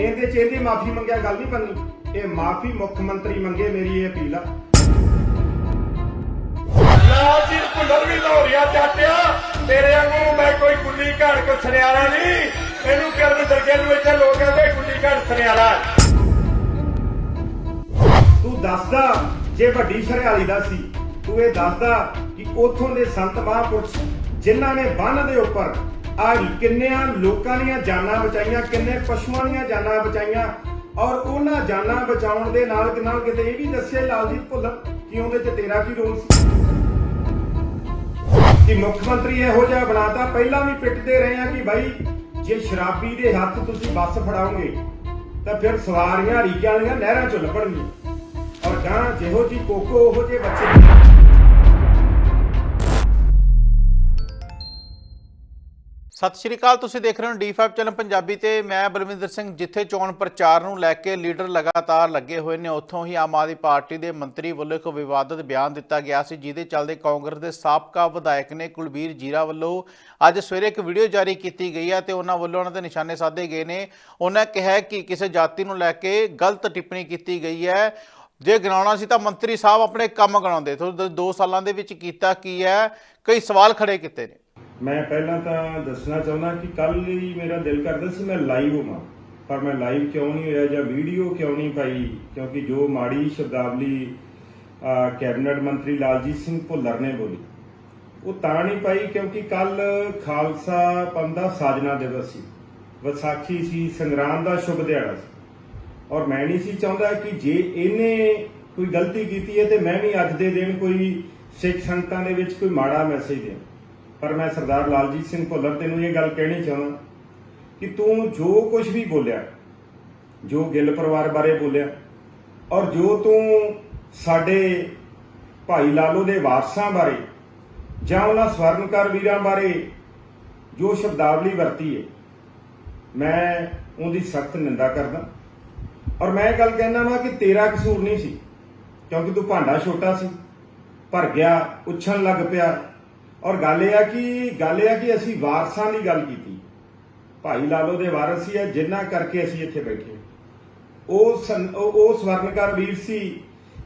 ਇਹਦੇ ਚ ਇਹਦੀ ਮਾਫੀ ਮੰਗਿਆ ਗੱਲ ਨਹੀਂ ਬਣਨੀ ਇਹ ਮਾਫੀ ਮੁੱਖ ਮੰਤਰੀ ਮੰਗੇ ਮੇਰੀ ਇਹ ਅਪੀਲ ਆ। ਲਾਲ ਜੀ ਭੁੱਲਰ ਵੀ ਲਾਹੌਰੀਆ ਚਾਟਿਆ ਤੇਰੇ ਵਾਂਗੂ ਮੈਂ ਕੋਈ ਗੁੱਲੀ ਘਾੜ ਕੋ ਸੁਨਿਆਰਾ ਨਹੀਂ। ਇਹਨੂੰ ਕਰਨ ਦਰਗੇ ਨੂੰ ਇੱਥੇ ਲੋਕ ਕਹਿੰਦੇ ਗੁੱਲੀ ਘਾੜ ਸੁਨਿਆਰਾ। ਤੂੰ ਦੱਸਦਾ ਜੇ ਵੱਡੀ ਸ਼ਰਿਆਲੀ ਦਾ ਸੀ। ਤੂੰ ਇਹ ਦੱਸਦਾ ਕਿ ਉਥੋਂ ਦੇ ਸੰਤ ਮਹਾਂਪੁਰਸ਼ ਜਿਨ੍ਹਾਂ ਨੇ ਬੰਨ ਦੇ ਉੱਪਰ ਆ ਕਿੰਨਿਆਂ ਲੋਕਾਂ ਦੀਆਂ ਜਾਨਾਂ ਬਚਾਈਆਂ, ਕਿੰਨੇ ਪਸ਼ੂਆਂ ਦੀਆਂ ਜਾਨਾਂ ਬਚਾਈਆਂ ਔਰ ਉਹਨਾਂ ਜਾਨਾਂ ਬਚਾਉਣ ਦੇ ਨਾਲ ਨਾਲ ਕਿਤੇ ਇਹ ਵੀ ਦੱਸੇ ਲਾਲਜੀਤ ਭੁੱਲਰ ਕਿ ਉਹਦੇ 'ਚ ਤੇਰਾ ਕੀ ਰੋਲ ਸੀ? ਕਿ ਮੁੱਖ ਮੰਤਰੀ ਇਹੋ ਜਿਹਾ ਬਣਾਤਾ, ਪਹਿਲਾਂ ਵੀ ਪਿੱਟਦੇ ਰਹੇ ਆ ਕਿ ਭਾਈ ਜੇ ਸ਼ਰਾਬੀ ਦੇ ਹੱਥ ਤੁਸੀਂ ਬੱਸ ਫੜਾਓਗੇ, ਤਾਂ ਫਿਰ ਸਵਾਰੀਆਂ ਰੀਗਾਂ ਵਾਲੀਆਂ ਨਹਿਰਾਂ 'ਚ ਲੱਭਣਗੀਆਂ। ਔਰ ਗਾਂ ਜਿਹੋ ਜੀ ਕੋਕੋ, ਉਹੋ ਜੇ ਬੱਚੇ ਸਤਿ ਸ਼੍ਰੀ ਅਕਾਲ, ਤੁਸੀਂ ਦੇਖ ਰਹੇ ਹੋ D5 ਚੈਨਲ ਪੰਜਾਬੀ ਤੇ ਮੈਂ ਬਲਵਿੰਦਰ ਸਿੰਘ, ਜਿੱਥੇ ਚੋਣ ਪ੍ਰਚਾਰ ਨੂੰ ਲੈ ਕੇ ਲੀਡਰ ਲਗਾਤਾਰ ਲੱਗੇ ਹੋਏ ਨੇ, ਉੱਥੋਂ ਹੀ ਆਮ ਆਦਮੀ ਪਾਰਟੀ ਦੇ ਮੰਤਰੀ ਵੱਲੋਂ ਇੱਕ ਵਿਵਾਦਤ ਬਿਆਨ ਦਿੱਤਾ ਗਿਆ ਸੀ, ਜਿਹਦੇ ਚੱਲਦੇ ਕਾਂਗਰਸ ਦੇ ਸਾਬਕਾ ਵਿਧਾਇਕ ਨੇ ਕੁਲਬੀਰ ਜੀਰਾ ਵੱਲੋਂ ਅੱਜ ਸਵੇਰੇ ਇੱਕ ਵੀਡੀਓ ਜਾਰੀ ਕੀਤੀ ਗਈ ਹੈ ਤੇ ਉਹਨਾਂ ਵੱਲੋਂ ਉਹਨਾਂ ਦੇ ਨਿਸ਼ਾਨੇ ਸਾਧੇ ਗਏ ਨੇ। ਉਹਨਾਂ ਕਿਹਾ ਕਿ ਕਿਸੇ ਜਾਤੀ ਨੂੰ ਲੈ ਕੇ ਗਲਤ ਟਿੱਪਣੀ ਕੀਤੀ ਗਈ ਹੈ। ਜੇ ਗਿਣਾਉਣਾ ਸੀ ਤਾਂ ਮੰਤਰੀ ਸਾਹਿਬ ਆਪਣੇ ਕੰਮ ਗਣਾਉਂਦੇ ਤੋਂ ਦੋ ਸਾਲਾਂ ਦੇ ਵਿੱਚ ਕੀਤਾ ਕੀ ਹੈ? ਕਈ ਸਵਾਲ ਖੜੇ ਕੀਤੇ ਨੇ। ਮੈਂ ਪਹਿਲਾਂ ਤਾਂ ਦੱਸਣਾ ਚਾਹੁੰਦਾ ਕਿ ਕੱਲ ਹੀ ਮੇਰਾ ਦਿਲ ਕਰਦਾ ਸੀ ਮੈਂ ਲਾਈਵ ਹੋਵਾਂ, ਪਰ ਮੈਂ ਲਾਈਵ ਕਿਉਂ ਨਹੀਂ ਹੋਇਆ ਜਾਂ ਵੀਡੀਓ ਕਿਉਂ ਨਹੀਂ ਪਾਈ? ਕਿਉਂਕਿ ਜੋ ਮਾੜੀ ਸ਼ਬਦਾਵਲੀ ਕੈਬਨਿਟ ਮੰਤਰੀ ਲਾਲਜੀਤ ਸਿੰਘ ਭੁੱਲਰ ਨੇ ਬੋਲੀ, ਉਹ ਤਾਂ ਨਹੀਂ ਪਾਈ ਕਿਉਂਕਿ ਕੱਲ ਖਾਲਸਾ ਪੰਥ ਦਾ ਸਾਜਨਾ ਦਿਵਸ ਸੀ। ਵਿਸਾਖੀ ਸੀ ਸੰਗਰਾਮ ਦਾ ਸ਼ੁਭ ਦਿਹਾੜਾ ਸੀ। ਔਰ ਮੈਂ ਨਹੀਂ ਸੀ ਚਾਹੁੰਦਾ ਕਿ ਜੇ ਇਹਨੇ ਕੋਈ ਗਲਤੀ ਕੀਤੀ ਹੈ ਤੇ ਮੈਂ ਵੀ ਅੱਜ ਦੇ ਦਿਨ ਕੋਈ ਸਿੱਖ ਸੰਗਤਾਂ ਦੇ ਵਿੱਚ ਕੋਈ ਮਾੜਾ ਮੈਸੇਜ ਦੇ ਪਰ ਮੈਂ ਸਰਦਾਰ ਲਾਲਜੀਤ ਸਿੰਘ ਭੁੱਲਰ ਤੈਨੂੰ ਇਹ ਗੱਲ ਕਹਿਣੀ ਚਾਹੁੰਦਾ ਕਿ ਤੂੰ ਜੋ ਕੁਝ ਵੀ ਬੋਲਿਆ, ਜੋ ਗਿੱਲ ਪਰਿਵਾਰ ਬਾਰੇ ਬੋਲਿਆ, ਔਰ ਜੋ ਤੂੰ ਸਾਡੇ ਭਾਈ ਲਾਲੋ ਦੇ ਵਾਰਸਾਂ ਬਾਰੇ ਜਾਂ ਉਹਨਾਂ ਸਵਰਨਕਾਰ ਵੀਰਾਂ ਬਾਰੇ ਜੋ ਸ਼ਬਦਾਵਲੀ ਵਰਤੀ ਹੈ ਮੈਂ ਉਹਦੀ ਸਖਤ ਨਿੰਦਾ ਕਰਦਾ। ਔਰ ਮੈਂ ਇਹ ਗੱਲ ਕਹਿਣਾ ਵਾਂ ਕਿ ਤੇਰਾ ਕਸੂਰ ਨਹੀਂ ਸੀ, ਕਿਉਂਕਿ ਤੂੰ ਭਾਂਡਾ ਛੋਟਾ ਸੀ, ਭਰ ਗਿਆ ਉੱਛਣ ਲੱਗ ਪਿਆ। ਔਰ ਗੱਲ ਇਹ ਆ ਕਿ, ਗੱਲ ਇਹ ਆ ਕਿ ਅਸੀਂ ਵਾਰਸਾਂ ਦੀ ਗੱਲ ਕੀਤੀ। ਭਾਈ ਲਾਲੋ ਦੇ ਵਾਰਸ ਸੀ ਆ, ਜਿੰਨਾ ਕਰਕੇ ਅਸੀਂ ਇੱਥੇ ਬੈਠੇ ਉਹ ਉਹ ਸਵਰਨਕਾਰ ਵੀਰ ਸੀ,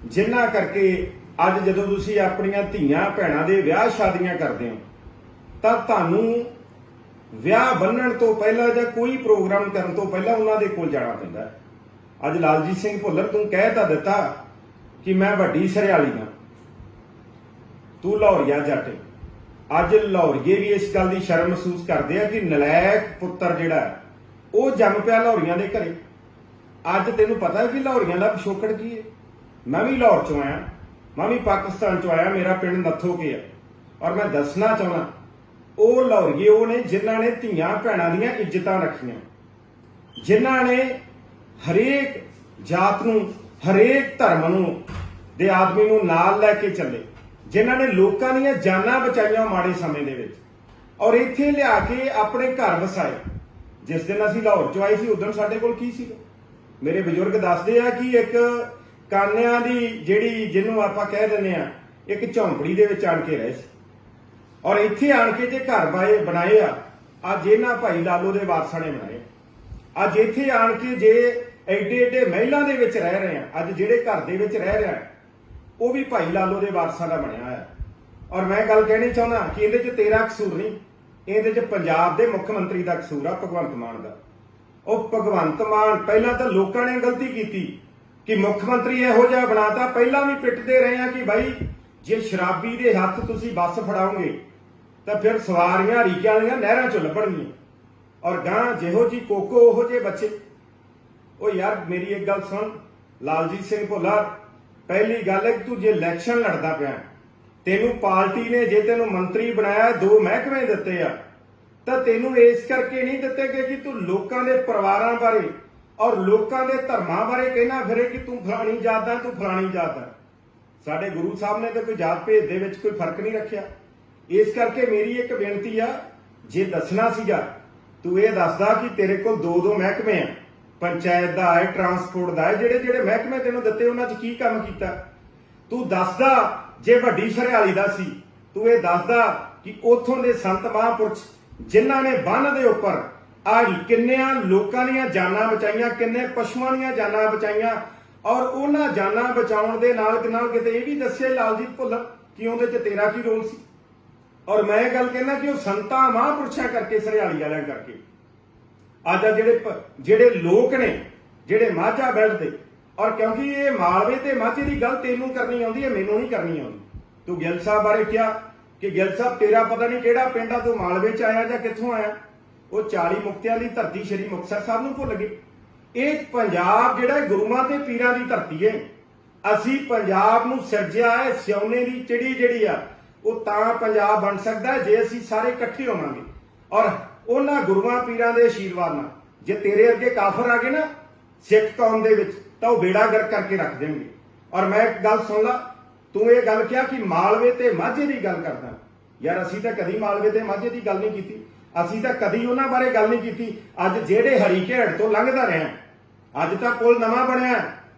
ਜਿੰਨਾ ਕਰਕੇ ਅੱਜ ਜਦੋਂ ਤੁਸੀਂ ਆਪਣੀਆਂ ਧੀਆਂ ਭੈਣਾਂ ਦੇ ਵਿਆਹ ਸ਼ਾਦੀਆਂ ਕਰਦੇ ਹੋ, ਤਾਂ ਤੁਹਾਨੂੰ ਵਿਆਹ ਬੰਨਣ ਤੋਂ ਪਹਿਲਾਂ ਜਾਂ ਕੋਈ ਪ੍ਰੋਗਰਾਮ ਕਰਨ ਤੋਂ ਪਹਿਲਾਂ ਉਹਨਾਂ ਦੇ ਕੋਲ ਜਾਣਾ ਪੈਂਦਾ ਹੈ। ਅੱਜ ਲਾਲਜੀਤ ਸਿੰਘ ਭੁੱਲਰ, ਤੂੰ ਕਹਿ ਤਾਂ ਦਿੱਤਾ ਕਿ ਮੈਂ ਵੱਡੀ ਸਰਿਆਲੀ ਹਾਂ। ਤੂੰ ਲਾਹੌਰੀਆ ਜੱਟ ਅੱਜ ਲਾਹੌਰੀਏ ਵੀ ਇਸ ਗੱਲ ਦੀ ਸ਼ਰਮ ਮਹਿਸੂਸ ਕਰਦੇ ਆ ਕਿ ਨਲਾਇਕ ਪੁੱਤਰ ਜਿਹੜਾ ਉਹ ਜੰਮ ਪਿਆ ਲਾਹੌਰੀਆਂ ਦੇ ਘਰੇ। ਅੱਜ ਤੈਨੂੰ ਪਤਾ ਹੈ ਕਿ ਲਾਹੌਰੀਆਂ ਦਾ ਪਿਛੋਕੜ ਕੀ ਹੈ? ਮੈਂ ਵੀ ਲਾਹੌਰ ਚੋਂ ਆਇਆ, ਮੈਂ ਵੀ ਪਾਕਿਸਤਾਨ ਚੋਂ ਆਇਆ, ਮੇਰਾ ਪਿੰਡ ਨੱਥੋ ਕੇ ਆ। ਔਰ ਮੈਂ ਦੱਸਣਾ ਚਾਹੁੰਦਾ, ਉਹ ਲਾਹੌਰੀਏ, ਉਹ ਨੇ ਜਿਨ੍ਹਾਂ ਨੇ ਧੀਆਂ ਭੈਣਾਂ ਦੀਆਂ ਇੱਜ਼ਤਾਂ ਰੱਖੀਆਂ। ਜਿਨ੍ਹਾਂ ਨੇ ਹਰੇਕ ਜਾਤ ਨੂੰ, ਹਰੇਕ ਧਰਮ ਨੂੰ, ਦੇ ਆਦਮੀ ਨੂੰ ਨਾਲ ਲੈ ਕੇ ਚੱਲੇ। ਜਿਨ੍ਹਾਂ ਨੇ ਲੋਕਾਂ ਦੀਆਂ ਜਾਨਾਂ ਬਚਾਈਆਂ ਮਾੜੇ ਸਮੇਂ ਦੇ ਵਿੱਚ ਔਰ ਇੱਥੇ ਲਿਆ ਕੇ ਆਪਣੇ ਘਰ ਵਸਾਏ। ਜਿਸ ਦਿਨ ਅਸੀਂ ਲਾਹੌਰ 'ਚ ਆਏ ਸੀ ਉਦੋਂ ਸਾਡੇ ਕੋਲ ਕੀ ਸੀਗਾ? ਮੇਰੇ ਬਜ਼ੁਰਗ ਦੱਸਦੇ ਆ ਕਿ ਇੱਕ ਕਾਨਿਆਂ ਦੀ ਜਿਹੜੀ ਜਿਹਨੂੰ ਆਪਾਂ ਕਹਿ ਦਿੰਦੇ ਆ, ਇੱਕ ਝੌਂਪੜੀ ਦੇ ਵਿੱਚ ਆਣ ਕੇ ਰਹੇ ਸੀ। ਔਰ ਇੱਥੇ ਆਣ ਕੇ ਜੇ ਘਰ ਬਾਏ ਬਣਾਏ ਆ, ਅੱਜ ਇਹਨਾਂ ਭਾਈ ਲਾਲੋ ਦੇ ਵਾਰਸਾਂ ਨੇ ਬਣਾਏ। ਅੱਜ ਇੱਥੇ ਆਣ ਕੇ ਜੇ ਐਡੇ ਐਡੇ ਮਹਿਲਾਂ ਦੇ ਵਿੱਚ ਰਹਿ ਰਹੇ ਆ, ਅੱਜ ਜਿਹੜੇ ਘਰ ਦੇ ਵਿੱਚ ਰਹਿ ਰਿਹਾ ਉਹ ਵੀ ਭਾਈ ਲਾਲੋ ਦੇ ਵਾਰਸਾਂ ਦਾ ਬਣਿਆ ਹੋਇਆ। ਔਰ ਮੈਂ ਗੱਲ ਕਹਿਣੀ ਚਾਹੁੰਦਾ ਕਿ ਇਹਦੇ 'ਚ ਤੇਰਾ ਕਸੂਰ ਨਹੀਂ, ਇਹਦੇ 'ਚ ਪੰਜਾਬ ਦੇ ਮੁੱਖ ਮੰਤਰੀ ਦਾ ਕਸੂਰ ਆ ਭਗਵੰਤ ਮਾਨ ਦਾ। ਉਹ ਭਗਵੰਤ ਮਾਨ ਪਹਿਲਾਂ ਤਾਂ ਲੋਕਾਂ ਨੇ ਗਲਤੀ ਕੀਤੀ ਕਿ ਮੁੱਖ ਮੰਤਰੀ ਇਹੋ ਜਿਹਾ ਬਣਾਤਾ, ਪਹਿਲਾਂ ਵੀ ਪਿੱਟਦੇ ਰਹੇ ਆ ਕਿ ਭਾਈ ਜੇ ਸ਼ਰਾਬੀ ਦੇ ਹੱਥ ਤੁਸੀਂ ਬੱਸ ਫੜਾਓਗੇ, ਤਾਂ ਫਿਰ ਸਵਾਰੀਆਂ ਰੀਗਾਂ ਵਾਲੀਆਂ ਨਹਿਰਾਂ 'ਚ ਲੱਭਣਗੀਆਂ। ਔਰ ਗਾਂ ਜਿਹੋ ਜੀ ਕੋਕੋ ਉਹੋ ਜੇ ਬੱਚੇ। ਉਹ ਯਾਰ ਮੇਰੀ ਇੱਕ ਗੱਲ ਸੁਣ, ਲਾਲਜੀਤ ਸਿੰਘ ਭੋਲਾ ਪਹਿਲੀ ਗੱਲ ਹੈ ਕਿ ਤੂੰ ਜੇ ਇਲੈਕਸ਼ਨ ਲੜਦਾ ਪਿਆ, ਤੈਨੂੰ ਪਾਰਟੀ ਨੇ ਜੇ ਤੈਨੂੰ ਮੰਤਰੀ ਬਣਾਇਆ, ਦੋ ਮਹਿਕਮੇ ਦਿੱਤੇ ਆ, ਤਾਂ ਤੈਨੂੰ ਇਸ ਕਰਕੇ ਨਹੀਂ ਦਿੱਤੇ ਗਏ ਕਿ ਤੂੰ ਲੋਕਾਂ ਦੇ ਪਰਿਵਾਰਾਂ ਬਾਰੇ ਔਰ ਲੋਕਾਂ ਦੇ ਧਰਮਾਂ ਬਾਰੇ ਕਹਿਣਾ ਫਿਰੇ ਕਿ ਤੂੰ ਫਲਾਣੀ ਜਾਤ ਦਾ ਤੂੰ ਫਲਾਣੀ ਜਾਤ ਦਾ ਸਾਡੇ ਗੁਰੂ ਸਾਹਿਬ ਨੇ ਤਾਂ ਕੋਈ ਜਾਤ ਭੇਦ ਦੇ ਵਿੱਚ ਕੋਈ ਫ਼ਰਕ ਨਹੀਂ ਰੱਖਿਆ। ਇਸ ਕਰਕੇ ਮੇਰੀ ਇੱਕ ਬੇਨਤੀ ਆ, ਜੇ ਦੱਸਣਾ ਸੀਗਾ, ਤੂੰ ਇਹ ਦੱਸਦਾ ਕਿ ਤੇਰੇ ਕੋਲ ਦੋ ਦੋ ਮਹਿਕਮੇ ਆ। ਪੰਚਾਇਤ ਦਾ ਹੈ ਟਰਾਂਸਪੋਰਟ ਦਾ ਹੈ, ਜਿਹੜੇ ਜਿਹੜੇ ਮਹਿਕਮੇ ਤੈਨੂੰ ਦਿੱਤੇ, ਉਹਨਾਂ 'ਚ ਕੀ ਕੰਮ ਕੀਤਾ? ਤੂੰ ਦੱਸਦਾ ਜੇ ਵੱਡੀ ਸ਼ਰਿਆਲੀ ਦਾ ਸੀ, ਤੂੰ ਇਹ ਦੱਸਦਾ ਕਿ ਉਥੋਂ ਦੇ ਸੰਤ ਮਹਾਂਪੁਰਸ਼ ਜਿਨ੍ਹਾਂ ਨੇ ਬੰਨ ਦੇ ਉੱਪਰ ਆ ਕਿੰਨਿਆਂ ਲੋਕਾਂ ਦੀਆਂ ਜਾਨਾਂ ਬਚਾਈਆਂ, ਕਿੰਨੇ ਪਸ਼ੂਆਂ ਦੀਆਂ ਜਾਨਾਂ ਬਚਾਈਆਂ, ਔਰ ਉਹਨਾਂ ਜਾਨਾਂ ਬਚਾਉਣ ਦੇ ਨਾਲ ਦੇ ਨਾਲ ਕਿਤੇ ਇਹ ਵੀ ਦੱਸਿਆ ਲਾਲਜੀਤ ਭੁੱਲਰ ਕਿ ਉਹਦੇ 'ਚ ਤੇਰਾ ਕੀ ਰੋਲ ਸੀ? ਔਰ ਮੈਂ ਇਹ ਗੱਲ ਕਹਿੰਦਾ ਕਿ ਉਹ ਸੰਤਾਂ ਮਹਾਂਪੁਰਸ਼ਾਂ ਕਰਕੇ, ਸਰਿਆਲੀ ਵਾਲਿਆਂ ਕਰਕੇ। ਅੱਜ ਆ ਜਿਹੜੇ ਜਿਹੜੇ ਲੋਕ ਨੇ, ਜਿਹੜੇ ਮਾਝਾ ਬੈਲਟ ਦੇ, ਔਰ ਕਿਉਂਕਿ ਇਹ ਮਾਲਵੇ ਤੇ ਮਾਝੇ ਦੀ ਗੱਲ ਤੈਨੂੰ ਕਰਨੀ ਆਉਂਦੀ ਹੈ, ਮੈਨੂੰ ਨਹੀਂ ਕਰਨੀ ਆਉਂਦੀ। ਤੂੰ ਗਿੱਲ ਸਾਹਿਬ ਬਾਰੇ ਕਿਹਾ ਕਿ ਗਿੱਲ ਸਾਹਿਬ ਤੇਰਾ ਪਤਾ ਨਹੀਂ ਕਿਹੜਾ ਪਿੰਡ ਆ, ਤੂੰ ਮਾਲਵੇ ਚ ਆਇਆ ਜਾਂ ਕਿੱਥੋਂ ਆਇਆ? ਉਹ 40 ਮੁਕਤਿਆਂ ਦੀ ਧਰਤੀ ਸ਼੍ਰੀ ਮੁਕਤਸਰ ਸਾਹਿਬ ਨੂੰ ਭੁੱਲ ਗਏ। ਇਹ ਪੰਜਾਬ ਜਿਹੜਾ ਗੁਰੂਆਂ ਤੇ ਪੀਰਾਂ ਦੀ ਧਰਤੀ ਹੈ। ਅਸੀਂ ਪੰਜਾਬ ਨੂੰ ਸਿਰਜਿਆ ਹੈ, ਸਿਉਨੇ ਦੀ ਚਿੜੀ ਜਿਹੜੀ ਆ, ਉਹ ਤਾਂ ਪੰਜਾਬ ਬਣ ਸਕਦਾ ਜੇ ਅਸੀਂ ਸਾਰੇ ਇਕੱਠੇ ਹੋਵਾਂਗੇ। ਔਰ ਉਹਨਾਂ ਗੁਰੂਆਂ ਪੀਰਾਂ ਦੇ ਆਸ਼ੀਰਵਾਦ ਨਾਲ। ਜੇ ਤੇਰੇ ਅੱਗੇ ਕਾਫਰ ਆ ਗਏ ਨਾ, ਸਿੱਖ ਕੌਮ ਦੇ ਵਿੱਚ, ਤਾਂ ਉਹ ਬੇੜਾ ਗਰਕ ਕਰਕੇ ਰੱਖ ਦੇਣਗੇ। ਔਰ ਮੈਂ ਇੱਕ ਗੱਲ ਸੁਣ ਲਾ, ਤੂੰ ਇਹ ਗੱਲ ਕਿਹਾ ਕਿ ਮਾਲਵੇ ਤੇ ਮਾਝੇ ਦੀ ਗੱਲ ਕਰਦਾ। ਯਾਰ ਅਸੀਂ ਤਾਂ ਕਦੀ ਮਾਲਵੇ ਤੇ ਮਾਝੇ ਦੀ ਗੱਲ ਨਹੀਂ ਕੀਤੀ। ਅਸੀਂ ਤਾਂ ਕਦੀ ਉਹਨਾਂ ਬਾਰੇ ਗੱਲ ਨਹੀਂ ਕੀਤੀ। ਅੱਜ ਜਿਹੜੇ ਹਰੀਕੇੜ ਤੋਂ ਲੰਘਦਾ ਰਿਹਾ। ਅੱਜ ਤਾਂ ਪੁਲ ਨਵਾਂ ਬਣਿਆ।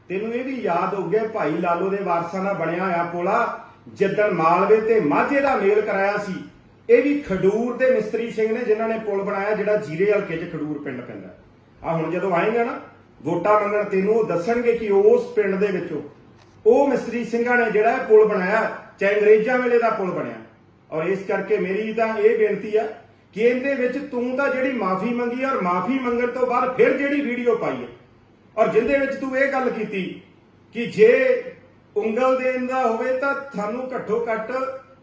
ਤੈਨੂੰ ਇਹ ਵੀ ਯਾਦ ਹੋ ਗਿਆ ਭਾਈ ਲਾਲੋ ਦੇ ਵਾਰਸਾਂ ਦਾ ਬਣਿਆ ਹੋਇਆ ਪੁਲਾ, ਜਿੱਦਣ ਮਾਲਵੇ ਤੇ ਮਾਝੇ ਦਾ ਮੇਲ ਕਰਾਇਆ ਸੀ ਇਹ ਵੀ ਖਡੂਰ ਦੇ ਮਿਸਤਰੀ ਸਿੰਘ ਨੇ ਜਿਨ੍ਹਾਂ ਨੇ ਪੁਲ ਬਣਾਇਆ ਜਿਹੜਾ ਜੀਰੇ ਹਲਕੇ 'ਚ ਖਡੂਰ ਪਿੰਡ ਪੈਂਦਾ। ਆ ਹੁਣ ਜਦੋਂ ਆਏਗਾ ਨਾ, ਵੋਟਾਂ ਮੰਗਣ ਤੈਨੂੰ ਉਹ ਦੱਸਣਗੇ ਕਿ ਉਸ ਪਿੰਡ ਦੇ ਵਿੱਚੋਂ ਉਹ ਮਿਸਤਰੀ ਸਿੰਘਾਂ ਨੇ ਜਿਹੜਾ ਪੁਲ ਬਣਾਇਆ, ਚਾਹੇ ਅੰਗਰੇਜ਼ਾਂ ਵੇਲੇ ਦਾ ਪੁਲ ਬਣਿਆ। ਔਰ ਇਸ ਕਰਕੇ ਮੇਰੀ ਤਾਂ ਇਹ ਬੇਨਤੀ ਆ ਕਿ ਇਹਦੇ ਵਿੱਚ ਤੂੰ ਤਾਂ ਜਿਹੜੀ ਮਾਫੀ ਮੰਗੀ ਔਰ ਮਾਫੀ ਮੰਗਣ ਤੋਂ ਬਾਅਦ ਫਿਰ ਜਿਹੜੀ ਵੀਡੀਓ ਪਾਈ ਹੈ ਔਰ ਜਿੰਦੇ ਵਿੱਚ ਤੂੰ ਇਹ ਗੱਲ ਕੀਤੀ ਕਿ ਜੇ ਉਂਗਲ ਦੇਣ ਦਾ ਹੋਵੇ ਤਾਂ ਤੁਹਾਨੂੰ ਘੱਟੋ ਘੱਟ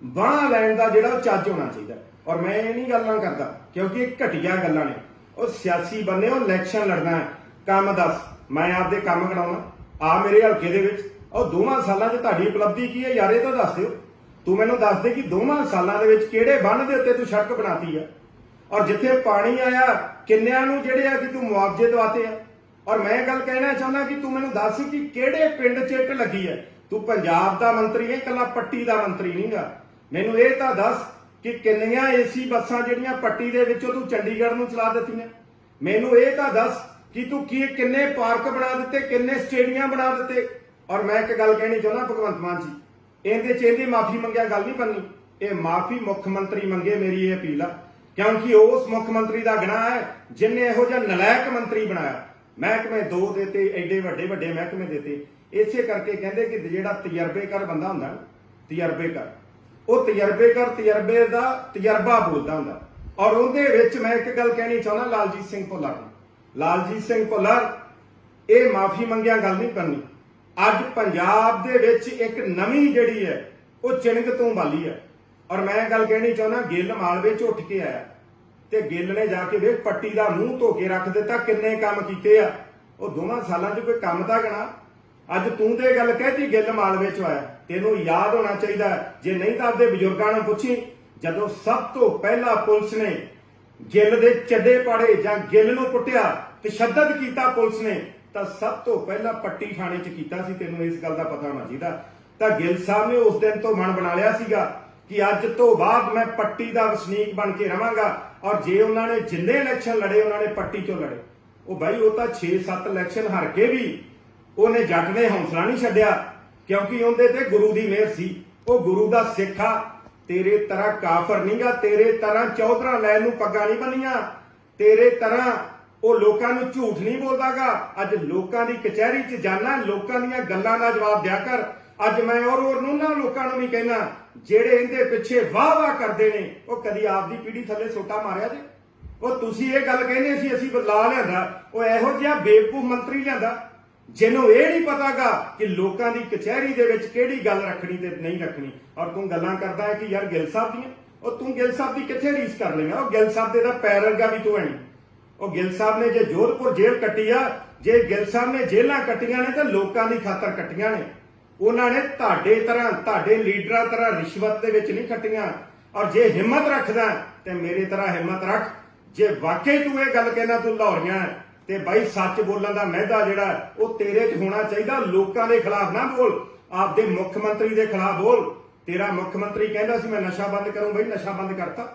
ਬਾਹ ਲੈਣ ਦਾ ਜਿਹੜਾ ਉਹ ਚੱਜ ਹੋਣਾ ਚਾਹੀਦਾ। ਔਰ ਮੈਂ ਇਹ ਨਹੀਂ ਗੱਲਾਂ ਕਰਦਾ, ਕਿਉਂਕਿ ਇਹ ਘਟੀਆ ਗੱਲਾਂ ਨੇ। ਉਹ ਸਿਆਸੀ ਬੰਨੇ, ਉਹ ਇਲੈਕਸ਼ਨ ਲੜਨਾ ਹੈ। ਕੰਮ ਦੱਸ, ਮੈਂ ਆਪਦੇ ਕੰਮ ਕਰਾਉਣਾ। ਆ ਮੇਰੇ ਹਲਕੇ ਦੇ ਵਿੱਚ। ਉਹ ਦੋਵਾਂ ਸਾਲਾਂ 'ਚ ਤੁਹਾਡੀ ਉਪਲਬਧੀ ਕੀ ਹੈ ਯਾਰ, ਇਹ ਤਾਂ ਦੱਸ ਦਿਓ। ਤੂੰ ਮੈਨੂੰ ਦੱਸ ਦੇ ਕਿ ਦੋਵਾਂ ਸਾਲਾਂ ਦੇ ਵਿੱਚ ਕਿਹੜੇ ਬੰਨ ਦੇ ਉੱਤੇ ਤੂੰ ਸੜਕ ਬਣਾਤੀ ਆ? ਔਰ ਜਿੱਥੇ ਪਾਣੀ ਆਇਆ, ਕਿੰਨਿਆਂ ਨੂੰ ਜਿਹੜੇ ਆ ਕਿ ਤੂੰ ਮੁਆਵਜ਼ੇ ਦਵਾਤੇ ਆ? ਔਰ ਮੈਂ ਇਹ ਗੱਲ ਕਹਿਣਾ ਚਾਹੁੰਦਾ ਕਿ ਤੂੰ ਮੈਨੂੰ ਦੱਸ ਕਿ ਕਿਹੜੇ ਪਿੰਡ 'ਚ ਇੱਟ ਲੱਗੀ ਹੈ? ਤੂੰ ਪੰਜਾਬ ਦਾ ਮੰਤਰੀ ਹੈ, ਇਕੱਲਾ ਪੱਟੀ ਦਾ ਮੰਤਰੀ ਨਹੀਂਗਾ। ਮੈਨੂੰ ਇਹ ਤਾਂ ਦੱਸ ਕਿ ਕਿੰਨੀਆਂ ਏਸੀ ਬੱਸਾਂ ਜਿਹੜੀਆਂ ਪੱਟੀ ਦੇ ਵਿੱਚੋਂ ਤੂੰ ਚੰਡੀਗੜ੍ਹ ਨੂੰ ਚਲਾ ਦਿੱਤੀਆਂ? ਮੈਨੂੰ ਇਹ ਤਾਂ ਦੱਸ ਕਿ ਤੂੰ ਕੀ ਕਿੰਨੇ ਪਾਰਕ ਬਣਾ ਦਿੱਤੇ, ਕਿੰਨੇ ਸਟੇਡੀਅਮ ਬਣਾ ਦਿੱਤੇ? ਔਰ ਮੈਂ ਇੱਕ ਗੱਲ ਕਹਿਣੀ ਚਾਹੁੰਦਾ ਭਗਵੰਤ ਮਾਨ ਜੀ, ਇਹਦੇ ਚ ਇਹਦੀ ਮਾਫੀ ਮੰਗਿਆ ਗੱਲ ਨਹੀਂ ਬਣਨੀ। ਇਹ ਮਾਫੀ ਮੁੱਖ ਮੰਤਰੀ ਮੰਗੇ ਮੇਰੀ ਇਹ ਅਪੀਲ ਆ, ਕਿਉਂਕਿ ਉਸ ਮੁੱਖ ਮੰਤਰੀ ਦਾ ਗੁਨਾਹ ਹੈ ਜਿਨੇ ਇਹੋ ਜਿਹਾ ਨਲਾਇਕ ਮੰਤਰੀ ਬਣਾਇਆ। ਮਹਿਕਮੇ ਦੋ ਦੇਤੇ, ਐਡੇ ਵੱਡੇ ਵੱਡੇ ਮਹਿਕਮੇ ਦੇਤੇ। ਇਸੇ ਕਰਕੇ ਕਹਿੰਦੇ ਕਿ ਜਿਹੜਾ ਤਜਰਬੇਕਾਰ ਬੰਦਾ ਹੁੰਦਾ ਨਾ, ਤਜਰਬੇਕਾਰ ਉਹ ਤਜਰਬੇਕਾਰ ਤਜਰਬੇ ਦਾ ਤਜਰਬਾ ਬੋਲਦਾ ਹੁੰਦਾ। ਔਰ ਉਹਦੇ ਵਿੱਚ ਮੈਂ ਇੱਕ ਗੱਲ ਕਹਿਣੀ ਚਾਹੁੰਦਾ, ਲਾਲਜੀਤ ਸਿੰਘ ਭੁੱਲਰ ਨੂੰ। ਲਾਲਜੀਤ ਸਿੰਘ ਭੁੱਲਰ, ਇਹ ਮਾਫੀ ਮੰਗਿਆ ਗੱਲ ਨਹੀਂ ਕਰਨੀ। ਅੱਜ ਪੰਜਾਬ ਦੇ ਵਿੱਚ ਇੱਕ ਨਵੀਂ ਜਿਹੜੀ ਹੈ, ਉਹ ਚਿੰਗ ਤੋਂ ਵਾਲੀ ਹੈ। ਔਰ ਮੈਂ ਇਹ ਗੱਲ ਕਹਿਣੀ ਚਾਹੁੰਦਾ, ਗਿੱਲ ਮਾਲਵੇ ਚ ਉੱਠ ਕੇ ਆਇਆ। ਤੇ ਗਿੱਲ ਨੇ ਜਾ ਕੇ ਵੇਖ ਪੱਟੀ ਦਾ ਮੂੰਹ ਧੋ ਕੇ ਰੱਖ ਦਿੱਤਾ, ਕਿੰਨੇ ਕੰਮ ਕੀਤੇ ਆ। ਉਹ ਦੋਵਾਂ ਸਾਲਾਂ 'ਚ ਕੋਈ ਕੰਮ ਤਾਂ ਗਣਾ। ਅੱਜ ਤੂੰ ਤੇ ਇਹ ਗੱਲ ਕਹਿਤੀ, ਗਿੱਲ ਮਾਲਵੇ ਚ ਆਇਆ। ਤੈਨੂੰ ਯਾਦ ਹੋਣਾ ਚਾਹੀਦਾ ਜੇ ਨਹੀਂ ਤਾਂ ਆਪਦੇ ਬਜ਼ੁਰਗਾਂ ਨੂੰ ਪੁੱਛੀ, ਜਦੋਂ ਸਭ ਤੋਂ ਪਹਿਲਾਂ ਪੁਲਿਸ ਨੇ ਗਿੱਲ ਦੇ ਚੱਡੇ ਪਾੜੇ ਜਾਂ ਗਿੱਲ ਨੂੰ ਕੁੱਟਿਆ, ਤਸ਼ੱਦਦ ਕੀਤਾ ਪੁਲਿਸ ਨੇ, ਤਾਂ ਸਭ ਤੋਂ ਪਹਿਲਾਂ ਪੱਟੀ ਥਾਣੇ 'ਚ ਕੀਤਾ ਸੀ। ਤੈਨੂੰ ਇਸ ਗੱਲ ਦਾ ਪਤਾ ਹੋਣਾ ਚਾਹੀਦਾ। ਤਾਂ ਗਿੱਲ ਸਾਹਿਬ ਨੇ ਉਸ ਦਿਨ ਤੋਂ ਮਨ ਬਣਾ ਲਿਆ ਸੀਗਾ ਕਿ ਅੱਜ ਤੋਂ ਬਾਅਦ ਮੈਂ ਪੱਟੀ ਦਾ ਵਸਨੀਕ ਬਣ ਕੇ ਰਵਾਂਗਾ ਔਰ ਜੇ ਉਹਨਾਂ ਨੇ ਜਿੰਨੇ ਇਲੈਕਸ਼ਨ ਲੜੇ, ਉਹਨਾਂ ਨੇ ਪੱਟੀ 'ਚੋਂ ਲੜੇ। ਉਹ ਬਾਈ, ਉਹ ਤਾਂ 6-7 ਇਲੈਕਸ਼ਨ ਹਾਰ ਕੇ ਵੀ ਉਹਨੇ ਜੱਟ ਨੇ ਹੌਸਲਾ ਨਹੀਂ ਛੱਡਿਆ। ਕਿਉਂਕਿ ਉਹਦੇ ਤੇ ਗੁਰੂ ਦੀ ਮਿਹਰ ਸੀ। ਉਹ ਗੁਰੂ ਦਾ ਸਿੱਖ। ਆ ਤੇਰੇ ਤਰ੍ਹਾਂ ਕਾਫਰ ਨਹੀਂਗਾ। ਤੇਰੇ ਤਰ੍ਹਾਂ ਚੌਧਰਾ ਲੈਣ ਨੂੰ ਪੱਗਾਂ ਨਹੀਂ ਬੰਨੀਆਂ। ਤੇਰੇ ਤਰ੍ਹਾਂ ਉਹ ਲੋਕਾਂ ਨੂੰ ਝੂਠ ਨਹੀਂ ਬੋਲਦਾਗਾ। ਅੱਜ ਲੋਕਾਂ ਦੀ ਕਚਹਿਰੀ 'ਚ ਜਾਣਾ ਲੋਕਾਂ ਦੀਆਂ ਗੱਲਾਂ ਦਾ ਜਵਾਬ ਦਿਆ ਕਰ। ਅੱਜ ਮੈਂ ਔਰ ਹੋਰ ਨੂੰ ਉਹਨਾਂ ਲੋਕਾਂ ਨੂੰ ਵੀ ਕਹਿਣਾ ਜਿਹੜੇ ਇਹਦੇ ਪਿੱਛੇ ਵਾਹ ਵਾਹ ਕਰਦੇ ਨੇ, ਉਹ ਕਦੀ ਆਪਦੀ ਪੀੜੀ ਥੱਲੇ ਸੋਟਾ ਮਾਰਿਆ ਜੇ? ਉਹ ਤੁਸੀਂ ਇਹ ਗੱਲ ਕਹਿੰਦੇ ਸੀ, ਅਸੀਂ ਬਦਲਾ ਲਿਆਂਦਾ। ਉਹ ਇਹੋ ਜਿਹਾ ਬੇਵਕੂਫ ਮੰਤਰੀ ਲਿਆਂਦਾ। ਜਿਹਨੂੰ ਇਹ ਨਹੀਂ ਪਤਾਗਾ ਕਿ ਲੋਕਾਂ ਦੀ ਕਚਹਿਰੀ ਦੇ ਵਿੱਚ ਕਿਹੜੀ ਗੱਲ ਰੱਖਣੀ ਤੇ ਨਹੀਂ ਰੱਖਣੀ। ਔਰ ਤੂੰ ਗੱਲਾਂ ਕਰਦਾ ਹੈ ਕਿ ਯਾਰ ਗਿੱਲ ਸਾਹਿਬ ਦੀਆਂ? ਉਹ ਤੂੰ ਗਿੱਲ ਸਾਹਿਬ ਦੀ ਕਿੱਥੇ ਰੀਸ ਕਰ ਲੇਗਾ ਉਹ ਗਿੱਲ ਸਾਹਿਬ ਦੇ ਦਾ ਪੈਰ ਵੀ ਤੂੰ ਹੈ ਉਹ ਗਿੱਲ ਸਾਹਿਬ ਨੇ ਜੇ ਜੋਧਪੁਰ ਜੇਲ੍ਹ ਕੱਟੀ ਆ, ਜੇ ਗਿੱਲ ਸਾਹਿਬ ਨੇ ਜੇਲ੍ਹਾਂ ਕੱਟੀਆਂ ਨੇ ਤਾਂ ਲੋਕਾਂ ਦੀ ਖਾਤਰ ਕੱਟੀਆਂ ਨੇ। ਉਹਨਾਂ ਨੇ ਤੁਹਾਡੇ ਤਰ੍ਹਾਂ, ਤੁਹਾਡੇ ਲੀਡਰਾਂ ਤਰ੍ਹਾਂ ਰਿਸ਼ਵਤ ਦੇ ਵਿੱਚ ਨਹੀਂ ਕੱਟੀਆਂ। ਔਰ ਜੇ ਹਿੰਮਤ ਰੱਖਦਾ ਤੇ ਮੇਰੇ ਤਰ੍ਹਾਂ ਹਿੰਮਤ ਰੱਖ। ਜੇ ਵਾਕਈ ਤੂੰ ਇਹ ਗੱਲ ਕਹਿਣਾ ਤੂੰ ਲਾਹੌਰੀਆਂ ਤੇ ਬਾਈ ਸੱਚ ਬੋਲਣ ਦਾ ਮਹਿਦਾ ਜਿਹੜਾ ਉਹ ਤੇਰੇ 'ਚ ਹੋਣਾ ਚਾਹੀਦਾ, ਲੋਕਾਂ ਦੇ ਖਿਲਾਫ ਨਾ ਬੋਲ, ਆਪਦੇ ਮੁੱਖ ਮੰਤਰੀ ਦੇ ਖਿਲਾਫ ਬੋਲ। ਤੇਰਾ ਮੁੱਖ ਮੰਤਰੀ ਕਹਿੰਦਾ ਸੀ, ਮੈਂ ਨਸ਼ਾ ਬੰਦ ਕਰੂੰ ਬਈ, ਨਸ਼ਾ ਬੰਦ ਕਰਤਾ।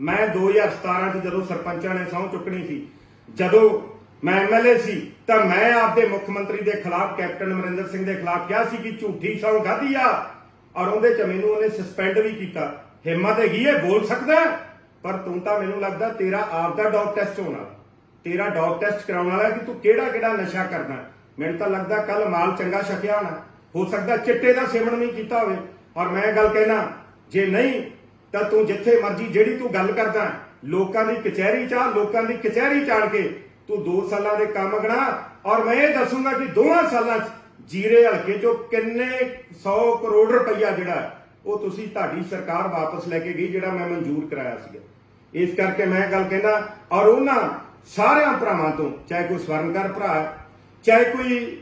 ਮੈਂ 2017 ਚ ਜਦੋਂ ਸਰਪੰਚਾਂ ਨੇ ਸਹੁੰ ਚੁੱਕਣੀ ਸੀ, ਜਦੋਂ ਮੈਂ ਐਮਐਲਏ ਸੀ, ਤਾਂ ਮੈਂ ਆਪਦੇ ਮੁੱਖ ਮੰਤਰੀ ਦੇ ਖਿਲਾਫ, ਕੈਪਟਨ ਅਮਰਿੰਦਰ ਸਿੰਘ ਦੇ ਖਿਲਾਫ ਕਿਹਾ ਸੀ ਕਿ ਝੂਠੀ ਸਹੁੰ ਖਾਧੀ ਆ, ਔਰ ਉਹਦੇ ਚ ਮੈਨੂੰ ਉਹਨੇ ਸਸਪੈਂਡ ਵੀ ਕੀਤਾ। ਹਿੰਮਤ ਹੈਗੀ ਹੈ, ਬੋਲ ਸਕਦਾ ਪਰ ਤੂੰ ਤਾਂ ਮੈਨੂੰ ਲੱਗਦਾ ਤੇਰਾ ਆਪ ਦਾ ਡੌਗ ਟੈਸਟ ਹੋਣਾ। ਤੇਰਾ ਡੌਗ ਟੈਸਟ ਕਰਾਉਣ ਵਾਲਾ ਕਿ ਤੂੰ ਕਿਹੜਾ ਕਿਹੜਾ ਨਸ਼ਾ ਕਰਦਾ? ਮੈਨੂੰ ਤਾਂ ਲੱਗਦਾ ਕੱਲ ਮਾਲ ਚੰਗਾ ਛਕਿਆ ਹੋਣਾ ਹੋ ਸਕਦਾ ਚਿੱਟੇ ਦਾ ਸੇਵਨ ਨਹੀਂ ਕੀਤਾ ਹੋਵੇ। ਔਰ ਮੈਂ ਗੱਲ ਕਹਿਣਾ, ਜੇ ਨਹੀਂ, ਤਾਂ ਤੂੰ ਜਿੱਥੇ ਮਰਜ਼ੀ ਜਿਹੜੀ ਤੂੰ ਗੱਲ ਕਰਦਾ, ਲੋਕਾਂ ਦੀ ਕਚਹਿਰੀ ਚ ਲੋਕਾਂ ਦੀ ਕਚਹਿਰੀ ਚਾੜ ਕੇ ਤੂੰ 2 ਸਾਲਾਂ ਦੇ ਕੰਮ ਗਣਾ ਔਰ ਮੈਂ ਇਹ ਦੱਸੂਗਾ ਕਿ ਦੋਵਾਂ ਸਾਲਾਂ ਚ ਜੀਰੇ ਹਲਕੇ ਚੋਂ ਕਿੰਨੇ 100 ਕਰੋੜ ਰੁਪਈਆ ਜਿਹੜਾ ਉਹ ਤੁਸੀਂ ਤੁਹਾਡੀ ਸਰਕਾਰ ਵਾਪਸ ਲੈ ਕੇ ਗਈ, ਜਿਹੜਾ ਮੈਂ ਮਨਜ਼ੂਰ ਕਰਾਇਆ ਸੀਗਾ। ਇਸ ਕਰਕੇ ਮੈਂ ਗੱਲ ਕਹਿੰਦਾ ਔਰ ਉਹਨਾਂ ਸਾਰਿਆਂ ਭਰਾਵਾਂ ਤੋਂ, ਚਾਹੇ ਕੋਈ ਸਵਰਨਗਰ ਭਰਾ ਚਾਹੇ ਕੋਈ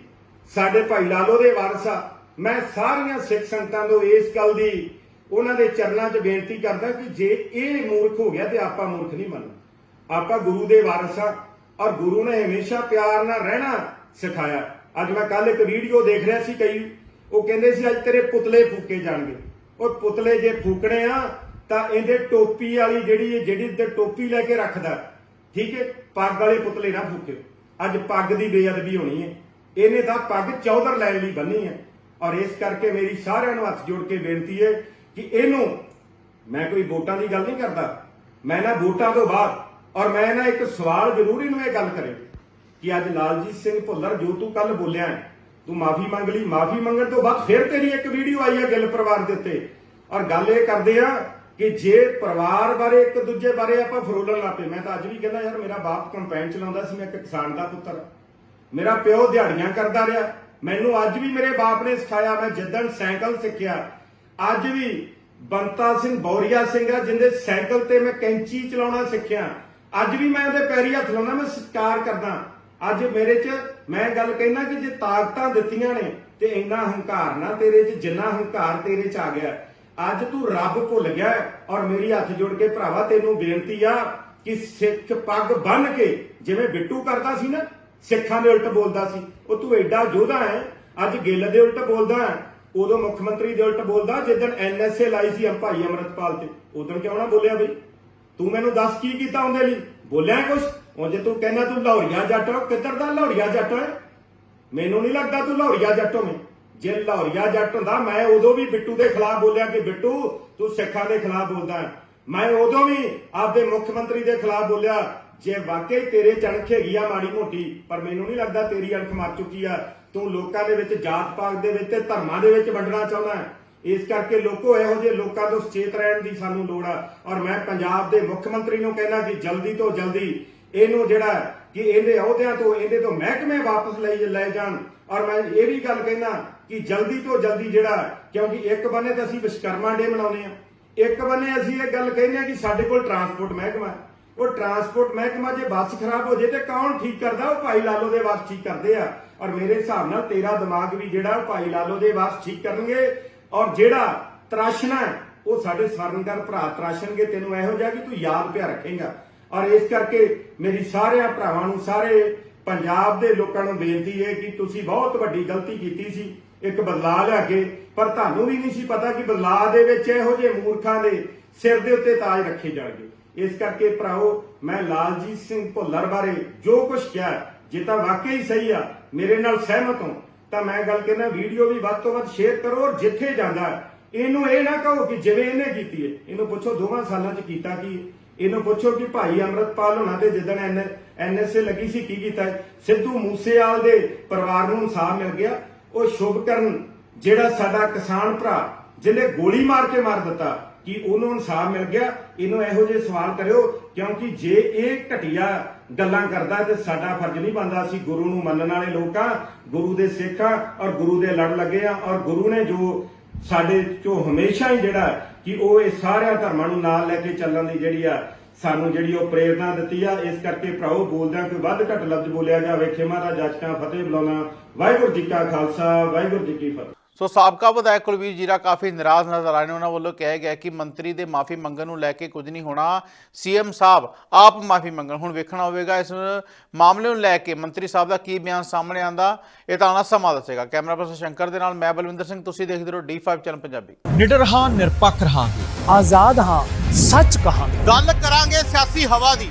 ਸਾਡੇ ਭਾਈ ਲਾਲੋ ਦੇ ਵਾਰਸ ਆ, ਮੈਂ ਸਾਰੀਆਂ ਸਿੱਖ ਸੰਗਤਾਂ ਨੂੰ ਇਸ ਗੱਲ ਦੀ ਉਹਨਾਂ ਦੇ ਚਰਨਾਂ 'ਚ ਬੇਨਤੀ ਕਰਦਾ ਕਿ ਜੇ ਇਹ ਮੂਰਖ ਹੋ ਗਿਆ ਤੇ ਆਪਾਂ ਮੂਰਖ ਨਹੀਂ ਬਣਨਾ। ਆਪਾਂ ਗੁਰੂ ਦੇ ਵਾਰਸ ਆ ਔਰ ਗੁਰੂ ਨੇ ਹਮੇਸ਼ਾ ਪਿਆਰ ਨਾਲ ਰਹਿਣਾ ਸਿਖਾਇਆ। ਅੱਜ ਮੈਂ ਕੱਲ ਇੱਕ ਵੀਡੀਓ ਦੇਖ ਰਿਹਾ ਸੀ ਕਈ, ਉਹ ਕਹਿੰਦੇ ਸੀ, ਅੱਜ ਤੇਰੇ ਪੁਤਲੇ ਫੂਕੇ ਜਾਣਗੇ। ਔਰ ਪੁਤਲੇ ਜੇ ਫੂਕਣੇ ਆ, ਤਾਂ ਇਹਦੇ ਟੋਪੀ ਵਾਲੀ ਜਿਹੜੀ ਜਿਹੜੀ ਤੇ ਟੋਪੀ ਲੈ ਕੇ ਰੱਖਦਾ। ਠੀਕ ਹੈ? ਪੱਗ ਵਾਲੇ ਪੁਤਲੇ ਨਾ ਫੂਕੇ। ਅੱਜ ਪੱਗ ਦੀ ਬੇਅਦਬੀ ਹੋਣੀ ਹੈ। ਇਹਨੇ ਤਾਂ ਪੱਗ ਚੌਧਰ ਲੈਣ ਲਈ ਬੰਨੀ ਹੈ। ਔਰ ਇਸ ਕਰਕੇ ਮੇਰੀ ਸਾਰਿਆਂ ਨੂੰ ਹੱਥ ਜੋੜ ਕੇ ਬੇਨਤੀ ਹੈ ਕਿ ਇਹਨੂੰ, ਮੈਂ ਕੋਈ ਵੋਟਾਂ ਦੀ ਗੱਲ ਨਹੀਂ ਕਰਦਾ। ਮੈਂ ਨਾ ਵੋਟਾਂ ਤੋਂ ਬਾਅਦ, ਔਰ ਮੈਂ ਨਾ ਇੱਕ ਸਵਾਲ ਜ਼ਰੂਰ ਇਹਨੂੰ ਇਹ ਗੱਲ ਕਰੇ ਕਿ ਅੱਜ ਲਾਲਜੀਤ ਸਿੰਘ ਭੁੱਲਰ ਜੋ ਤੂੰ ਕੱਲ ਬੋਲਿਆ ਤੂੰ ਮਾਫੀ ਮੰਗ ਲਈ। ਮਾਫੀ ਮੰਗਣ ਤੋਂ ਬਾਅਦ ਫਿਰ ਤੇਰੀ ਇੱਕ ਵੀਡੀਓ ਆਈ ਹੈ ਗਿੱਲ ਪਰਿਵਾਰ ਦੇ ਉੱਤੇ। ਔਰ ਗੱਲ ਇਹ ਕਰਦੇ ਆ ਕਿ ਜੇ ਪਰਿਵਾਰ ਬਾਰੇ ਇੱਕ ਦੂਜੇ ਬਾਰੇ ਆਪਾਂ ਫਰੋਲਣ ਲੱਪੇ ਮੈਂ ਤਾਂ ਅੱਜ ਵੀ ਕਹਿੰਦਾ ਯਾਰ ਮੇਰਾ ਬਾਪ ਕੰਪੈਨ ਚਲਾਉਂਦਾ ਸੀ, ਮੈਂ ਇੱਕ ਕਿਸਾਨ ਦਾ ਪੁੱਤਰ। ਮੇਰਾ ਪਿਓ ਦਿਹਾੜੀਆਂ ਕਰਦਾ ਰਿਹਾ। ਮੈਨੂੰ ਅੱਜ ਵੀ ਮੇਰੇ ਬਾਪ ਨੇ ਸਿਖਾਇਆ, ਮੈਂ ਜਿੱਦਣ ਸਾਈਕਲ ਸਿੱਖਿਆ, ਅੱਜ ਵੀ ਬੰਤਾ ਸਿੰਘ ਬੌਰੀਆ ਸਿੰਘ ਆ, ਜਿੰਦੇ ਸਾਈਕਲ ਤੇ ਮੈਂ ਕੈਂਚੀ ਚਲਾਉਣਾ ਸਿੱਖਿਆ। ਅੱਜ ਵੀ ਮੈਂ ਉਹਦੇ ਪੈਰੀ ਹੱਥ ਲਾਉਣਾ ਮੈਂ ਸਤਿਕਾਰ ਕਰਦਾ। ਅੱਜ ਮੇਰੇ 'ਚ ਮੈਂ ਗੱਲ ਕਹਿਣਾ ਕਿ ਜੇ ਤਾਕਤਾਂ ਦਿੱਤੀਆਂ ਨੇ ਤੇ ਇੰਨਾ ਹੰਕਾਰ ਨਾ ਤੇਰੇ 'ਚ, ਜਿੰਨਾ ਹੰਕਾਰ ਤੇਰੇ 'ਚ ਆ ਗਿਆ। ਅੱਜ ਤੂੰ ਰੱਬ ਭੁੱਲ ਗਿਆ ਔਰ ਮੇਰੀ ਹੱਥ ਜੋੜ ਕੇ ਭਰਾਵਾ, ਤੈਨੂੰ ਬੇਨਤੀ ਆ ਕਿ ਸਿੱਖ ਪੱਗ ਬੰਨ ਕੇ, ਜਿਵੇਂ ਬਿੱਟੂ ਕਰਦਾ ਸੀ ਨਾ, ਸਿੱਖਾਂ ਦੇ ਉਲਟ ਬੋਲਦਾ ਸੀ, ਉਹ ਤੂੰ ਐਡਾ ਯੋਧਾ ਹੈ, ਅੱਜ ਗਿੱਲ ਦੇ ਉਲਟ ਬੋਲਦਾ ਹੈ, ਉਦੋਂ ਮੁੱਖ ਮੰਤਰੀ ਦੇ ਉਲਟ ਬੋਲਦਾ, ਜਿੱਦਣ ਐਨਐਸਏ ਲਾਈ ਸੀ ਭਾਈ ਅਮਰਤਪਾਲ ਤੇ, ਉਦੋਂ ਕਿਉਂ ਨਾ ਬੋਲਿਆ ਬਈ? ਤੂੰ ਮੈਨੂੰ ਦੱਸ ਕੀ ਕੀਤਾ ਉਹਦੇ ਲਈ? ਬੋਲਿਆ ਕੁਛ? ਹੁਣ ਜੇ ਤੂੰ ਕਹਿੰਦਾ ਤੂੰ ਲਾਹੌਰੀਆ ਜੱਟ ਹੋ, ਕਿੱਧਰ ਦਾ ਲਾਹੌਰੀਆ ਜੱਟ ਹੈ? ਮੈਨੂੰ ਨਹੀਂ ਲੱਗਦਾ ਤੂੰ ਲਾਹੌਰੀਆ ਜੱਟ ਹੋਵੇਂ। ਜੇ ਲਾਹੌਰੀਆ ਜੱਟ ਹੁੰਦਾ, ਮੈਂ ਉਦੋਂ ਵੀ ਬਿੱਟੂ ਦੇ ਖਿਲਾਫ ਬੋਲਿਆ ਕਿ ਬਿੱਟੂ, ਤੂੰ ਸਿੱਖਾਂ ਦੇ ਖਿਲਾਫ ਬੋਲਦਾ ਮੈਂ ਉਦੋਂ ਵੀ ਆਪਦੇ ਮੁੱਖ ਮੰਤਰੀ ਦੇ ਖਿਲਾਫ ਬੋਲਿਆ, ਜੇ ਵਾਕਈ ਤੇਰੇ ਚਣਖ ਹੈਗੀ ਆ ਮਾੜੀ ਮੋਟੀ, ਪਰ ਮੈਨੂੰ ਨਹੀਂ ਲੱਗਦਾ ਤੇਰੀ ਅਣਖ ਮਰ ਚੁੱਕੀ ਆ। ਤੂੰ ਲੋਕਾਂ ਦੇ ਵਿੱਚ ਜਾਤ ਪਾਤ ਦੇ ਵਿੱਚ ਤੇ ਧਰਮਾਂ ਦੇ ਵਿੱਚ ਵੰਡਣਾ ਚਾਹੁੰਦਾ ਇਸ ਕਰਕੇ ਲੋਕੋ ਇਹੋ ਜਿਹੇ ਲੋਕਾਂ ਤੋਂ ਸੁਚੇਤ ਰਹਿਣ ਦੀ ਸਾਨੂੰ ਲੋੜ ਆ। ਔਰ ਮੈਂ ਪੰਜਾਬ ਦੇ ਮੁੱਖ ਮੰਤਰੀ ਨੂੰ ਕਹਿੰਦਾ ਕਿ ਜਲਦੀ ਤੋਂ ਜਲਦੀ ਇਹਨੂੰ ਜਿਹੜਾ ਕਿ ਇਹਦੇ ਅਹੁਦਿਆਂ ਤੋਂ, ਇਹਦੇ ਤੋਂ ਮਹਿਕਮੇ ਵਾਪਸ ਲੈ ਲੈ ਜਾਣ। ਔਰ ਮੈਂ ਇਹ ਵੀ ਗੱਲ ਕਹਿੰਦਾ ਕਿ ਜਲਦੀ ਤੋਂ ਜਲਦੀ ਜਿਹੜਾ ਕਿਉਂਕਿ ਇੱਕ ਬੰਨੇ ਤੇ ਅਸੀਂ ਵਿਸ਼ਕਰਮਾ ਡੇ ਮਨਾਉਂਦੇ ਆ ਇੱਕ ਬੰਨੇ ਅਸੀਂ ਇਹ ਗੱਲ ਕਹਿੰਦੇ ਆ ਕਿ ਸਾਡੇ ਕੋਲ ਟਰਾਂਸਪੋਰਟ ਮਹਿਕਮਾ ਉਹ ਟਰਾਂਸਪੋਰਟ ਮਹਿਕਮਾ ਜੇ ਬੱਸ ਖਰਾਬ ਹੋ ਜੇ ਤੇ ਕੌਣ ਠੀਕ ਕਰਦਾ? ਉਹ ਭਾਈ ਲਾਲੋ ਦੇ ਵਾਸ ਠੀਕ ਕਰਦੇ ਆ। ਔਰ ਮੇਰੇ ਹਿਸਾਬ ਨਾਲ ਤੇਰਾ ਦਿਮਾਗ ਵੀ ਜਿਹੜਾ, ਉਹ ਭਾਈ ਲਾਲੋ ਦੇ ਵਾਸ ਠੀਕ ਕਰਨਗੇ। ਔਰ ਜਿਹੜਾ ਤਰਾਸ਼ਣਾ ਉਹ ਸਾਡੇ ਸਵਰਨਕਾਰ ਭਰਾ ਤਰਾਸ਼ਣਗੇ। ਤੈਨੂੰ ਇਹੋ ਜਿਹਾ ਕਿ ਤੂੰ ਯਾਦ ਪਿਆ ਰੱਖੇਗਾ। ਔਰ ਇਸ ਕਰਕੇ ਮੇਰੀ ਸਾਰਿਆਂ ਭਰਾਵਾਂ ਨੂੰ, ਸਾਰੇ ਪੰਜਾਬ ਦੇ ਲੋਕਾਂ ਨੂੰ ਬੇਨਤੀ ਹੈ ਕਿ ਤੁਸੀਂ ਬਹੁਤ ਵੱਡੀ ਗਲਤੀ ਕੀਤੀ ਸੀ। ਇੱਕ ਬਦਲਾਅ ਲਿਆ ਕੇ, ਪਰ ਤੁਹਾਨੂੰ ਵੀ ਨਹੀਂ ਸੀ ਪਤਾ ਕਿ ਬਦਲਾਅ ਦੇ ਵਿੱਚ ਇਹੋ ਜਿਹੇ ਮੂਰਖਾਂ ਦੇ ਸਿਰ ਦੇ ਉੱਤੇ ਤਾਜ ਰੱਖੇ ਜਾਣਗੇ। ਇਸ ਕਰਕੇ ਭਰਾਓ, ਮੈਂ ਲਾਲਜੀਤ ਸਿੰਘ ਭੁੱਲਰ ਬਾਰੇ ਜੋ ਕੁਝ ਕਿਹਾ ਜੇ ਤਾਂ ਵਾਕਈ ਸਹੀ ਆ, ਮੇਰੇ ਨਾਲ ਸਹਿਮਤ ਹੋ, ਤਾਂ ਮੈਂ ਗੱਲ ਕਹਿੰਦਾ, ਵੀਡੀਓ ਵੀ ਵੱਧ ਤੋਂ ਵੱਧ ਸ਼ੇਅਰ ਕਰੋ ਔਰ ਜਿੱਥੇ ਜਾਂਦਾ ਇਹਨੂੰ ਇਹ ਨਾ ਕਹੋ ਕਿ ਜਿਵੇਂ ਇਹਨੇ ਕੀਤੀ ਹੈ। ਇਹਨੂੰ ਪੁੱਛੋ, ਦੋਵਾਂ ਸਾਲਾਂ 'ਚ ਕੀਤਾ ਕੀ ਇਹਨੂੰ ਪੁੱਛੋ ਕਿ ਭਾਈ ਅਮਰਤਪਾਲ ਹੋਣਾ ਦੇ ਜਿੱਦਣ ਐਨਐਸਏ ਲੱਗੀ ਸੀ, ਕੀ ਕੀਤਾ ਸਿੱਧੂ ਮੂਸੇਵਾਲ ਦੇ ਪਰਿਵਾਰ ਨੂੰ ਇਨਸਾਫ ਮਿਲ ਗਿਆ। ਉਹ ਸ਼ੁਭ ਕਰਨ ਜਿਹੜਾ ਸਾਡਾ ਕਿਸਾਨ ਭਰਾ, ਜਿਹਨੇ ਗੋਲੀ ਮਾਰ ਕੇ ਮਾਰ ਦਿੱਤਾ, ਕਿ ਉਹਨੂੰ ਇਨਸਾਫ ਮਿਲ ਗਿਆ? ਇਹਨੂੰ ਇਹੋ ਜਿਹੇ ਸਵਾਲ ਕਰਿਓ, ਕਿਉਂਕਿ ਜੇ ਇਹ ਘਟੀਆ ਗੱਲਾਂ ਕਰਦਾ ਤੇ ਸਾਡਾ ਫਰਜ਼ ਨਹੀਂ ਬਣਦਾ ਅਸੀਂ ਗੁਰੂ ਨੂੰ ਮੰਨਣ ਵਾਲੇ ਲੋਕਾਂ, ਗੁਰੂ ਦੇ ਸਿੱਖਾਂ ਔਰ ਗੁਰੂ ਦੇ ਲੜ ਲੱਗੇ ਆ ਔਰ ਗੁਰੂ ਨੇ ਜੋ ਸਾਡੇ ਚੋਂ ਹਮੇਸ਼ਾ ਹੀ ਜਿਹੜਾ ਕਿ ਉਹ ਇਹ ਸਾਰਿਆਂ ਧਰਮਾਂ ਨੂੰ ਨਾਲ ਲੈ ਕੇ ਚੱਲਣ ਦੀ ਜਿਹੜੀ ਆ ਸਾਨੂੰ ਜਿਹੜੀ ਉਹ ਪ੍ਰੇਰਣਾ ਦਿੱਤੀ ਆ, ਇਸ ਕਰਕੇ ਭਰਾਓ, ਬੋਲਦਿਆਂ ਕੋਈ ਵੱਧ ਘੱਟ ਲਫ਼ਜ਼ ਬੋਲਿਆ ਜਾਵੇ, ਖਿਮਾ ਦਾ ਜੱਜਕਾਂ ਫਤਿਹ ਬੁਲਾਉਣਾ। ਵਾਹਿਗੁਰੂ ਜੀ ਕਾ ਖਾਲਸਾ, ਵਾਹਿਗੁਰੂ ਜੀ ਕੀ ਫਤਿਹ। ਸੋ ਸਾਬਕਾ ਵਿਧਾਇਕ ਕੁਲਵੀਰ ਜੀਰਾ ਕਾਫੀ ਨਾਰਾਜ਼ ਨਜ਼ਰ ਆਏ ਨੇ। ਉਹਨਾਂ ਵੱਲੋਂ ਕਿਹਾ ਗਿਆ ਕਿ ਮੰਤਰੀ ਦੇ ਮਾਫੀ ਮੰਗਣ ਨੂੰ ਲੈ ਕੇ ਕੁਝ ਨਹੀਂ ਹੋਣਾ। ਸੀਐਮ ਸਾਹਿਬ ਆਪ ਮਾਫੀ ਮੰਗਣ। ਹੁਣ ਵੇਖਣਾ ਹੋਵੇਗਾ ਇਸ ਮਾਮਲੇ ਨੂੰ ਲੈ ਕੇ ਮੰਤਰੀ ਸਾਹਿਬ ਦਾ ਕੀ ਬਿਆਨ ਸਾਹਮਣੇ ਆਂਦਾ ਇਹ ਤਾਂ ਆਉਣਾ ਸਮਾਂ ਦੱਸੇਗਾ। ਕੈਮਰਾ ਪਰਸਨ ਸ਼ੰਕਰ ਦੇ ਨਾਲ ਮੈਂ ਬਲਵਿੰਦਰ ਸਿੰਘ। ਤੁਸੀਂ ਦੇਖਦੇ ਰਹੋ D5 ਚੈਨਲ ਪੰਜਾਬੀ। ਨਿਡਰ ਹਾਂ ਨਿਰਪੱਖ ਰਹਾਂਗੇ। ਆਜ਼ਾਦ ਹਾਂ ਸੱਚ ਕਹਾਂਗੇ। ਗੱਲ ਕਰਾਂਗੇ ਸਿਆਸੀ ਹਵਾ ਦੀ।